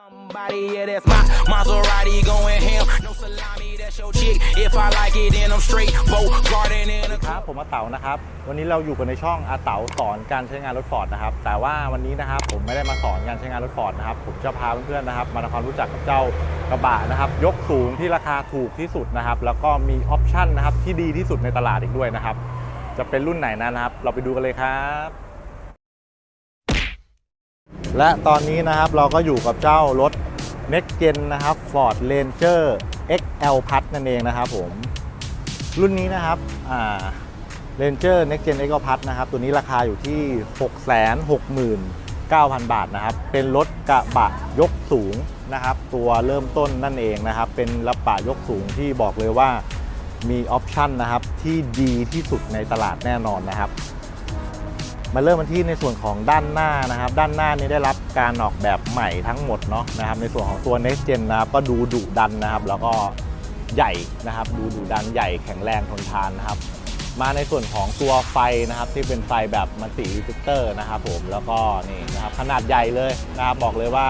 Somebody, yeah, that's my Maserati going ham. No salami, that's your chick. If I like it, then I'm straight. Boat garden in a ครับผมอาเต๋านะครับ วันนี้เราอยู่กันในช่องอาเต๋าสอนการใช้งานรถฟอร์ดนะครับ แต่ว่าวันนี้นะครับผมไม่ได้มาสอนการใช้งานรถฟอร์ดนะครับ ผมจะพาเพื่อนๆนะครับ มาทำความรู้จักกับเจ้ากระบะนะครับ ยกสูงที่ราคาถูกที่สุดนะครับ แล้วก็มีออปชั่นนะครับที่ดีที่สุดในตลาดอีกด้วยนะครับ จะเป็นรุ่นไหนนั้นนะครับ เราไปดูกันเลยครับ และตอนนี้นะครับเราก็อยู่กับเจ้ารถ Next Gen นะครับ Ford Ranger XL Plus นั่นเองนะครับผม รุ่นนี้นะครับอ่า Ranger Next Gen X Plus นะครับ ตัวนี้ราคาอยู่ที่ 669,000 บาทนะครับ เป็นรถกระบะยกสูงนะครับ ตัวเริ่มต้นนั่นเองนะครับ เป็นกระบะยกสูงที่บอกเลยว่ามีออปชันนะครับที่ดีที่สุดในตลาดแน่นอนนะครับ มาเริ่มกันที่ในส่วนของด้านหน้านะครับ ด้านหน้านี้ได้รับการออกแบบใหม่ทั้งหมดเนาะนะครับ ในส่วนของตัว Next Gen นะครับก็ดูดุดันนะครับ แล้วก็ใหญ่นะครับ ดูดุดันใหญ่แข็งแรงทนทานนะครับ มาในส่วนของตัวไฟนะครับ ที่เป็นไฟแบบมัลติรีเฟกเตอร์นะครับผมแล้วก็นี่นะครับขนาดใหญ่เลยนะครับบอกเลยว่า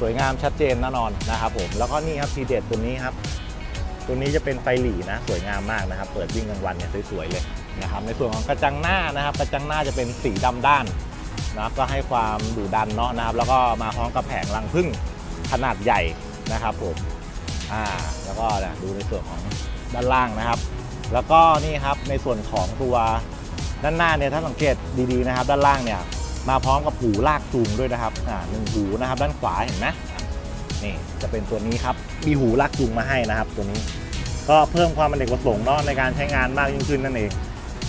สวยงามชัดเจนแน่นอนนะครับผมแล้วก็นี่ครับทีเด็ดตัวนี้ครับตัวนี้จะเป็นไฟหลีนะ สวยงามมากนะครับ เปิดวิ่งกลางวันเนี่ยสวยๆเลย นะครับในส่วนของกระจังหน้านะครับ กระจังหน้าจะเป็นสีดำด้านนะครับก็ให้ความดุดันเนาะนะครับ แล้วก็มาพร้อมกับแผงรังผึ้งขนาดใหญ่นะครับผมอ่าแล้วก็นี่ยดูในส่วนของด้านล่างนะครับ แล้วก็นี่ครับในส่วนของตัวด้านหน้าเนี่ยถ้าสังเกตดีๆนะครับ ด้านล่างเนี่ยมาพร้อมกับหูลากจูงด้วยนะครับอ่าหนึ่งหูนะครับ ด้านขวาเห็นไหมนี่จะเป็นตัวนี้ครับมีหูลากจูงมาให้นะครับ ตัวนี้ ก็เพิ่มความเป็นเอกประสงค์เนาะในการใช้งานมากยิ่งขึ้นนั่นเอง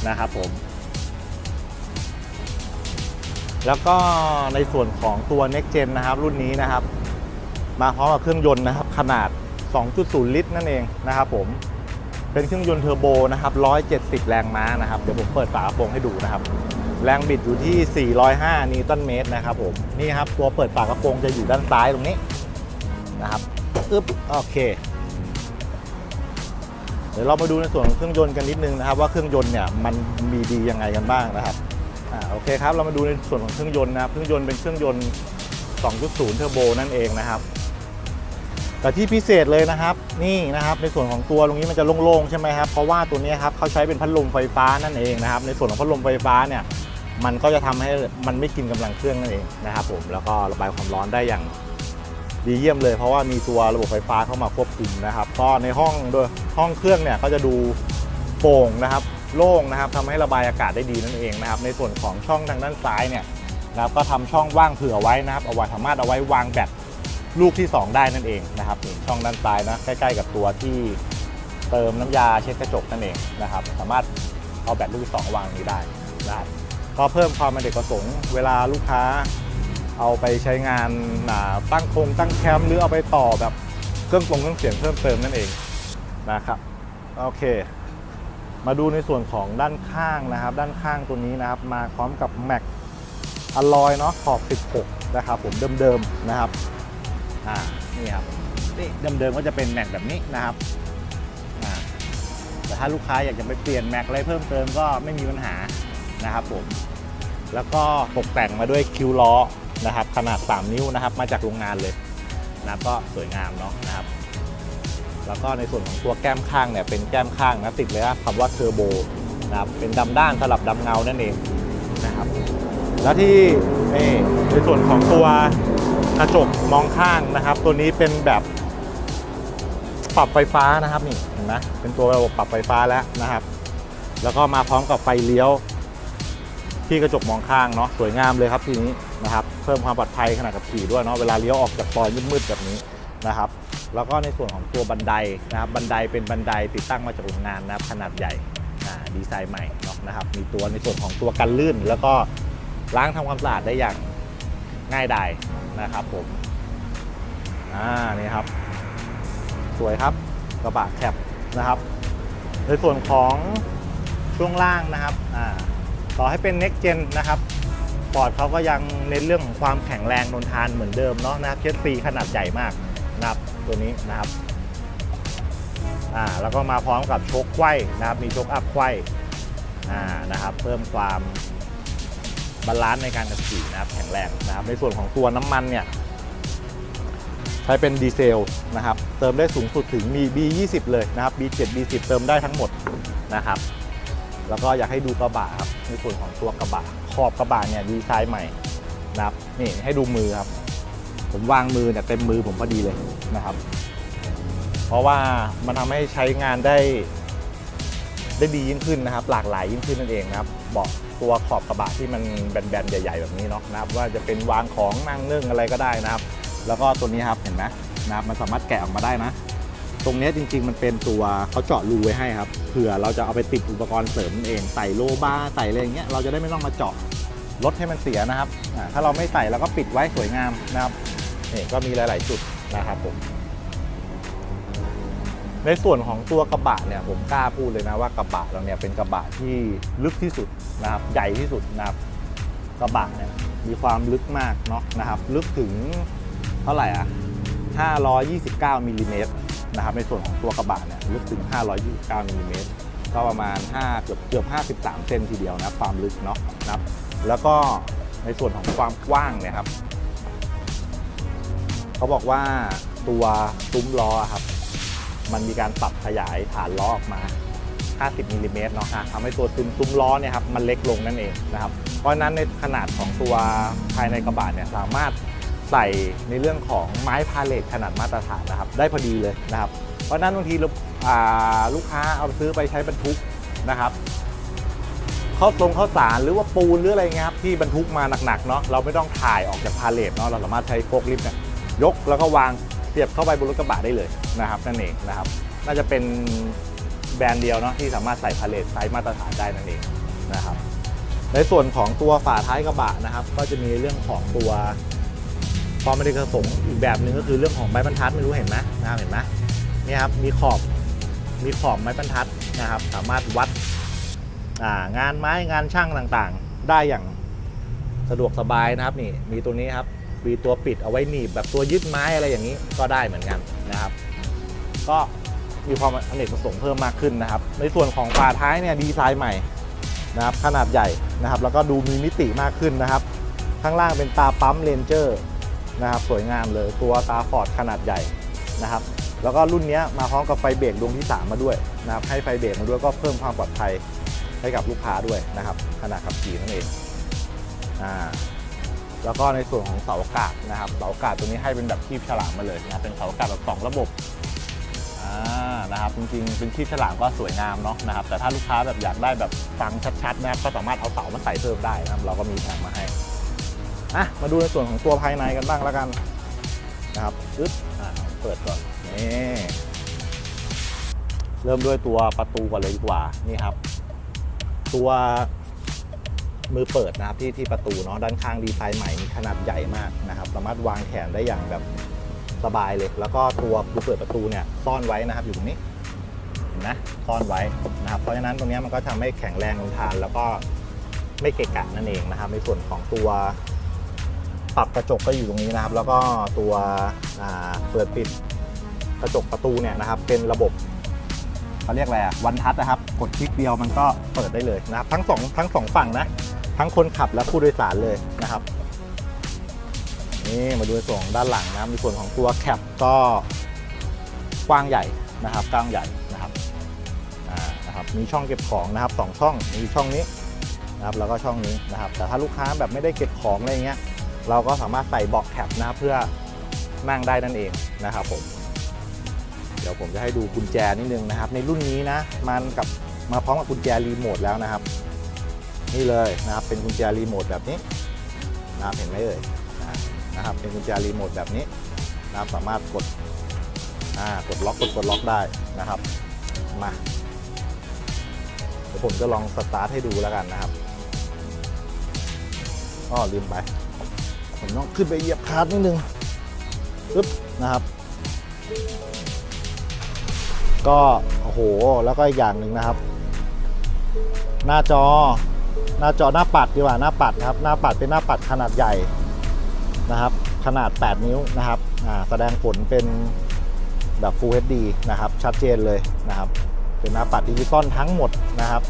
นะครับผม แล้วก็ในส่วนของตัว Next Gen นะครับ รุ่นนี้นะครับ มาพร้อมกับเครื่องยนต์นะครับ ขนาด 2.0 ลิตรนั่นเองนะครับผมเป็นเครื่องยนต์เทอร์โบนะครับ 170 แรงม้านะครับ เดี๋ยวผมเปิดฝากระโปรงให้ดูนะครับ แรงบิดอยู่ที่ 405 นิวตันเมตรนะครับผม นี่ครับ ตัวเปิดฝากระโปรงจะอยู่ด้านซ้ายตรงนี้นะครับ อึ๊บ โอเค ดี๋ยวเรามาดูในส่วนของเครื่องยนต์กันนิดนึงนะครับ ว่าเครื่องยนต์เนี่ยมันมีดียังไงกันบ้างนะครับอ่าโอเคครับเรามาดูในส่วนของเครื่องยนต์นะครับเครื่องยนต์เป็นเครื่องยนต์ 2.0 เทอร์โบนั่นเองนะครับ แต่ที่พิเศษเลยนะครับ นี่นะครับในส่วนของตัวตรงนี้มันจะโล่งๆใช่ไหมครับเพราะว่าตัวนี้ครับเขาใช้เป็นพัดลมไฟฟ้านั่นเองนะครับ ในส่วนของพัดลมไฟฟ้าเนี่ยมันก็จะทำให้มันไม่กินกำลังเครื่องนั่นเองนะครับผมแล้วก็ระบายความร้อนได้อย่าง ดีเยี่ยมเลยเพราะว่ามีตัวระบบไฟฟ้าเข้ามาควบคุมนะครับ ก็ในห้องโดยห้องเครื่องเนี่ยก็จะดูโปร่งนะครับ โล่งนะครับทำให้ระบายอากาศได้ดีนั่นเองนะครับ ในส่วนของช่องทางด้านซ้ายเนี่ยนะครับก็ทำช่องว่างเผื่อไว้นะครับเอาไว้สามารถเอาไว้วางแบตลูกที่ 2 ได้นั่นเองนะครับช่องด้านซ้ายนะใกล้ๆกับตัวที่เติมน้ำยาเช็ดกระจกนั่นเองนะครับ สามารถเอาแบตลูกที่2วางนี้ได้ได้ ก็เพิ่มความเป็นเด็กประสงค์เวลาลูกค้า เอาไปใช้งานาตั้งโครงตั้งแคมป์หรือเอาไปต่อแบบเครื่องปรงเครื่องเสียงเพิ่มเติมนั่นเองนะครับโอเค มาดูในส่วนของด้านข้างนะครับ ด้านข้างตัวนี้นะครับ มาพร้อมกับแม็กอลลอยเนาะขอบ 16 นะครับผมเดิมๆนะครับอ่านี่ครับนี่เดิมๆก็จะเป็นแม็กแบบนี้นะครับอ่าแต่ถ้าลูกค้าอยากจะไปเปลี่ยนแม็กอะไรเพิ่มเติมก็ไม่มีปัญหานะครับผมแล้วก็ตกแต่งมาด้วยคิวล้อ นะครับ ขนาด 3 นิ้วนะครับ มาจากโรงงานเลยนะก็สวยงามเนาะนะครับ แล้วก็ในส่วนของตัวแก้มข้างเนี่ยเป็นแก้มข้างนะติดเลยนะคำว่าเทอร์โบนะครับเป็นดำด้านสลับดำเงานั่นเองนะครับ แล้วที่นี่ในส่วนของตัวกระจกมองข้างนะครับ ตัวนี้เป็นแบบปรับไฟฟ้านะครับนี่เห็นไหมเป็นตัวระบบปรับไฟฟ้าแล้วนะครับ แล้วก็มาพร้อมกับไฟเลี้ยว ที่กระจกมองข้างเนาะสวยงามเลยครับทีนี้นะครับเพิ่มความปลอดภัยขณะขับขี่ด้วยเนาะเวลาเลี้ยวออกจากซอยมืดๆแบบนี้นะครับแล้วก็ในส่วนของตัวบันไดนะครับบันไดเป็นบันไดติดตั้งมาจากโรงงานนะครับขนาดใหญ่ดีไซน์ใหม่เนาะนะครับมีตัวในส่วนของตัวกันลื่น แล้วก็ล้างทำความสะอาดได้อย่างง่ายดายนะครับผมอ่านี่ครับ สวยครับกระบะแคปนะครับ ในส่วนของช่วงล่างนะครับอ่า ต่อให้เป็น next gen นะครับฟอร์ดเขาก็ยังเน้นเรื่องของความแข็งแรงทนทานเหมือนเดิมเนาะนะครับเชสซีขนาดใหญ่มากนะครับตัวนี้นะครับอ่าแล้วก็มาพร้อมกับชคไขว้นะครับมีชคอัพไขว้อ่านะครับเพิ่มความบาลานซ์ในการขับขี่นะครับแข็งแรงนะครับในส่วนของตัวน้ำมันเนี่ยใช้เป็นดีเซลนะครับเติมได้สูงสุดถึงมี B20 เลยนะครับ B7 B10 เติมได้ทั้งหมดนะครับ แล้วก็อยากให้ดูกระบะครับในส่วนของตัวกระบะขอบกระบะเนี่ยดีไซน์ใหม่นะครับนี่ให้ดูมือครับ ผมวางมือเนี่ยเต็มมือผมพอดีเลยนะครับ เพราะว่ามันทำให้ใช้งานได้ได้ดียิ่งขึ้นนะครับ หลากหลายยิ่งขึ้นนั่นเองนะครับเบาะตัวขอบกระบะที่มันแบนๆใหญ่ ๆ แบบนี้เนาะนะครับ ว่าจะเป็นวางของนั่งนึ่งอะไรก็ได้นะครับ แล้วก็ตัวนี้ครับเห็นไหมนะครับมันสามารถแกะออกมาได้นะ ตรงนี้จริง ๆ มันเป็นตัวเขาเจาะรูไว้ให้ครับเผื่อเราจะเอาไปติดอุปกรณ์เสริมเองใส่โลบ้าใส่อะไรอย่างเงี้ยเราจะได้ไม่ต้องมาเจาะรถให้มันเสียนะครับถ้าเราไม่ใส่เราก็ปิดไว้สวยงามนะครับนี่ก็มีหลาย ๆ จุดนะครับผมในส่วนของตัวกระบะเนี่ยผมกล้าพูดเลยนะว่ากระบะเราเนี่ยเป็นกระบะที่ลึกที่สุดนะครับใหญ่ที่สุดนะครับกระบะเนี่ยมีความลึกมากเนาะนะครับ ลึกถึงเท่าไหร่อะ529มิลลิเมตร นะครับในส่วนของตัวกระบะเนี่ยลึกถึง 529มิลลิเมตรก็ประมาณ 5 เกือบเกือบ 53 เซนทีเดียวนะความลึกเนาะนะครับ แล้วก็ในส่วนของความกว้างเนี่ยครับ เขาบอกว่าตัวซุ้มล้อครับ มันมีการปรับขยายฐานล้อออกมา 50มิลลิเมตรเนาะทำให้ตัวซุ้มซุ้มล้อเนี่ยครับมันเล็กลงนั่นเองนะครับ เพราะนั้นในขนาดของตัวภายในกระบะเนี่ยสามารถ ใส่ในเรื่องของไม้พาเลทขนาดมาตรฐานนะครับ ได้พอดีเลยนะครับ เพราะนั้นบางทีลูกค้าเอาซื้อไปใช้บรรทุกนะครับข้าวตรงข้าวสารหรือว่าปูนหรืออะไรเงี้ยครับที่บรรทุกมาหนักๆเนาะเราไม่ต้องถ่ายออกจากพาเลทเนาะเราสามารถใช้โฟล์คลิฟต์เนี่ยยกแล้วก็วางเสียบเข้าไปบนรถกระบะได้เลยนะครับนั่นเองนะครับ น่าจะเป็นแบรนด์เดียวเนาะที่สามารถใส่พาเลทไซส์มาตรฐานได้นั่นเองนะครับ ในส่วนของตัวฝาท้ายกระบะนะครับ ก็จะมีเรื่องของตัว ความไม่ได้กระสงอีกแบบหนึ่งก็คือเรื่องของไม้บรรทัดไม่รู้เห็นไหมนะครับเห็นไหมนี่ครับมีขอบมีขอบไม้บรรทัดนะครับ สามารถวัดงานไม้งานช่างต่างๆ ได้อย่างสะดวกสบายนะครับนี่มีตัวนี้ครับมีตัวปิดเอาไว้หนีบแบบตัวยึดไม้อะไรอย่างนี้ก็ได้เหมือนกันนะครับ ก็มีความอเนกประสงค์เพิ่มมากขึ้นนะครับ ในส่วนของฝาท้ายเนี่ยดีไซน์ใหม่นะครับขนาดใหญ่นะครับ แล้วก็ดูมีมิติมากขึ้นนะครับ ข้างล่างเป็นตาปั๊มเลนเจอร์ นะครับสวยงามเลยตัวตาฟอร์ดขนาดใหญ่นะครับแล้วก็รุ่นนี้มาพร้อมกับไฟเบรกดวงที่ 3 มาด้วยนะครับให้ไฟเบรกมาด้วยก็เพิ่มความปลอดภัยให้กับลูกค้าด้วยนะครับขณะขับขี่นั่นเองอ่าแล้วก็ในส่วนของเสาอากาศนะครับเสาอากาศตัวนี้ให้เป็นแบบคีบฉลามมาเลยนะครับเป็นเสาอากาศแบบสองระบบอ่านะครับจริงๆเป็นคีบฉลามก็สวยงามเนาะนะครับแต่ถ้าลูกค้าแบบอยากได้แบบฟังชัดๆนะครับก็สามารถเอาเสามาใส่เพิ่มได้นะครับเราก็มีแถมมาให้ อะมาดูในส่วนของตัวภายในกันบ้างแล้วกันนะครับอึ๊บอ่าเปิดก่อนนี่เริ่มด้วยตัวประตูก่อนเลยดีกว่านี่ครับ ตัวมือเปิดนะครับที่ที่ประตูเนาะด้านข้างดีไซน์ใหม่มีขนาดใหญ่มากนะครับ สามารถวางแขนได้อย่างแบบสบายเลย แล้วก็ตัวมือเปิดประตูเนี่ยซ่อนไว้นะครับอยู่ตรงนี้เห็นไหมซ่อนไว้นะครับ เพราะฉะนั้นตรงนี้มันก็ทำให้แข็งแรงทนทาน แล้วก็ไม่เกะกะนั่นเองนะครับ ในส่วนของตัว ปรับกระจกก็อยู่ตรงนี้นะครับ แล้วก็ตัวเปิดปิดกระจกประตูเนี่ยนะครับ เป็นระบบเขาเรียกอะไรอะวันทัชนะครับ กดคลิกเดียวมันก็เปิดได้เลยนะครับ ทั้งสองทั้งสองฝั่งนะ ทั้งคนขับและผู้โดยสารเลยนะครับนี่มาดูส่วนด้านหลังนะมีส่วนของตัวแคปก็กว้างใหญ่นะครับกว้างใหญ่นะครับอ่านะครับ มีช่องเก็บของนะครับสองช่องมีช่องนี้นะครับแล้วก็ช่องนี้นะครับ แต่ถ้าลูกค้าแบบไม่ได้เก็บของอะไรเงี้ย เราก็สามารถใส่เบาะแคปนะครับเพื่อนั่งได้นั่นเองนะครับผม เดี๋ยวผมจะให้ดูกุญแจนิดนึงนะครับ ในรุ่นนี้นะมันกับมาพร้อมกับกุญแจรีโมทแล้วนะครับ นี่เลยนะครับเป็นกุญแจรีโมทแบบนี้นะครับเห็นไหมเอ่ยนะครับเป็นกุญแจรีโมทแบบนี้นะครับสามารถกดอ่ากดล็อกกดกดล็อกได้นะครับมาเดี๋ยวผมจะลองสตาร์ทให้ดูแล้วกันนะครับอ้อลืมไป ผมต้องขึ้นไปเหยียบคลัตช์นิดนึงปึ๊บนะครับ ก็โอ้โหแล้วก็อีกอย่างหนึ่งนะครับ หน้าจอหน้าจอหน้าปัดดีกว่าหน้าปัดครับ หน้าปัดเป็นหน้าปัดขนาดใหญ่นะครับ ขนาด 8 นิ้วนะครับแสดงผลเป็นแบบ Full HD นะครับ ชัดเจนเลยนะครับ เป็นหน้าปัดดิจิตอลทั้งหมดนะครับ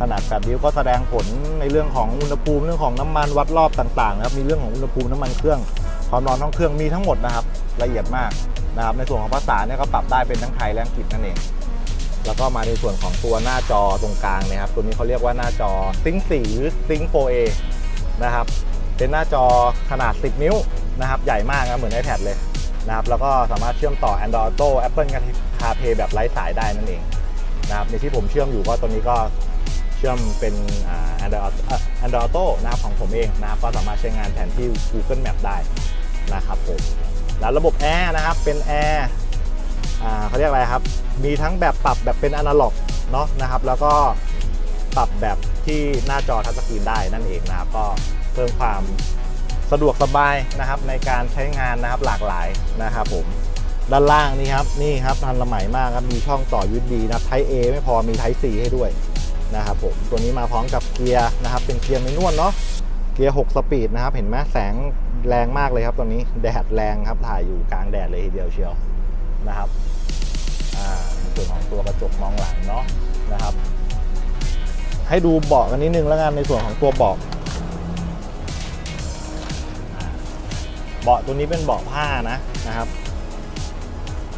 ขนาด8นิ้วก็แสดงผลในเรื่องของอุณหภูมิเรื่องของน้ำมันวัดรอบต่างๆนะครับมีเรื่องของอุณหภูมิน้ำมันเครื่องความร้อนห้องเครื่องมีทั้งหมดนะครับละเอียดมากนะครับในส่วนของภาษาเนี่ยก็ปรับได้เป็นทั้งไทยและอังกฤษนั่นเอง แล้วก็มาในส่วนของตัวหน้าจอตรงกลางนะครับ ตัวนี้เขาเรียกว่าหน้าจอ Sync 4หรือ Sync 4A นะครับเป็นหน้าจอขนาด 10 นิ้วนะครับใหญ่มากนะเหมือน iPad เลยนะครับแล้วก็สามารถเชื่อมต่อ Android Auto Apple CarPlay แบบไร้สายได้นั่นเองนะครับในที่ผมเชื่อมอยู่ก็ตัวนี้ก็ ชื่อมเป็นอ่า Android Auto อะ Android Auto นะครับของผมเองนะครับก็สามารถใช้งานแผนที่ Google Map ได้นะครับผมแล้วระบบแอร์นะครับเป็นแอร์เขาเรียกอะไรครับ มีทั้งแบบปรับแบบเป็นอนาล็อกเนาะนะครับ แล้วก็ปรับแบบที่หน้าจอทัชสกรีนได้นั่นเองนะครับ ก็เพิ่มความสะดวกสบายนะครับในการใช้งานนะครับหลากหลายนะครับผมด้านล่างนี่ครับนี่ครับทันสมัยมากครับมีช่องต่อ USB นะครับไท A ไม่พอมีไท C ให้ด้วย นะครับผมตัวนี้มาพร้อมกับเกียร์นะครับ เป็นเกียร์ไม่นวลเนาะเกียร์ 6 สปีดนะครับ เห็นไหมแสงแรงมากเลยครับตัวนี้แดดแรงครับถ่ายอยู่กลางแดดเลยทีเดียวเชียวนะครับอ่าส่วนของตัวกระจกมองหลังเนาะนะครับ ให้ดูเบาะกันนิดนึงแล้วกันในส่วนของตัวเบาะเบาะตัวนี้เป็นเบาะผ้านะนะครับ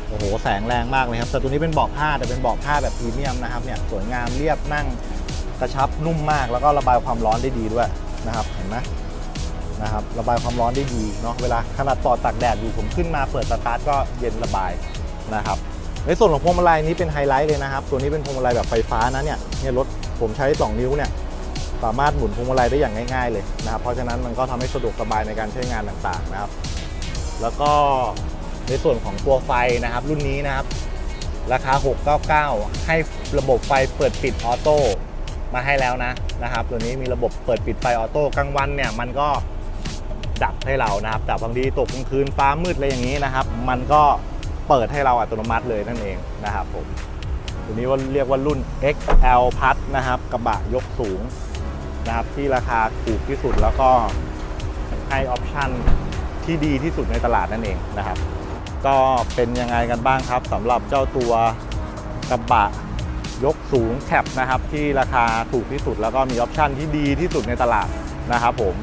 โอ้โหแสงแรงมากเลยครับแต่ตัวนี้เป็นเบาะผ้าแต่เป็นเบาะผ้าแบบพรีเมียมนะครับเนี่ยสวยงามเรียบนั่งกระชับนุ่มมากแล้วก็ระบายความร้อนได้ดีด้วยนะครับเห็นไหมนะครับระบายความร้อนได้ดีเนาะเวลาขนาดต่อตากแดดอยู่ผมขึ้นมาเปิดสตาร์ทก็เย็นระบายนะครับในส่วนของพวงมาลัยนี้เป็นไฮไลท์เลยนะครับ ตัวนี้เป็นพวงมาลัยแบบไฟฟ้านะเนี่ยเนี่ยรถผมใช้ 2 นิ้วเนี่ยสามารถหมุนพวงมาลัยได้อย่างง่าย ๆ เลยนะครับเพราะฉะนั้นมันก็ทำให้สะดวกสบายในการใช้งานต่างๆนะครับ แล้วก็ ในส่วนของตัวไฟนะครับ รุ่นนี้นะครับ ราคา 699 ให้ระบบไฟเปิดปิดออโต้มาให้แล้วนะนะครับ ตัวนี้มีระบบเปิดปิดไฟออโต้กลางวันเนี่ยมันก็ดับให้เรานะครับแต่บางทีตกกลางคืนฟ้ามืดอะไรอย่างนี้นะครับ มันก็เปิดให้เราอัตโนมัติเลยนั่นเองนะครับผมตัวนี้ว่าเรียกว่ารุ่น XL พัดนะครับ กระบะยกสูงนะครับที่ราคาถูกที่สุดแล้วก็ให้ออปชั่นที่ดีที่สุดในตลาดนั่นเองนะครับ ก็เป็นยังไงกันบ้างครับสำหรับเจ้าตัวกระบะยกสูงแคปนะครับ ที่ราคาถูกที่สุดแล้วก็มีออปชันที่ดีที่สุดในตลาดนะครับผม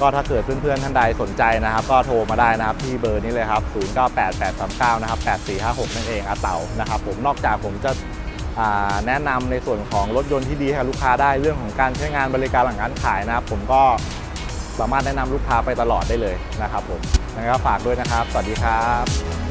ก็ถ้าเกิดเพื่อนๆท่านใดสนใจนะครับ ก็โทรมาได้นะครับที่เบอร์นี้เลยครับ 098839 นะครับ 8456 นั่นเองอาเต๋านะครับผมนอกจากผมจะแนะนำในส่วนของรถยนต์ที่ดีให้ลูกค้าได้เรื่องของการใช้งานบริการหลังการขายนะครับ ผมก็ สามารถแนะนำลูกค้าไปตลอดได้เลยนะครับผมยังไงก็ฝากด้วยนะครับ สวัสดีครับ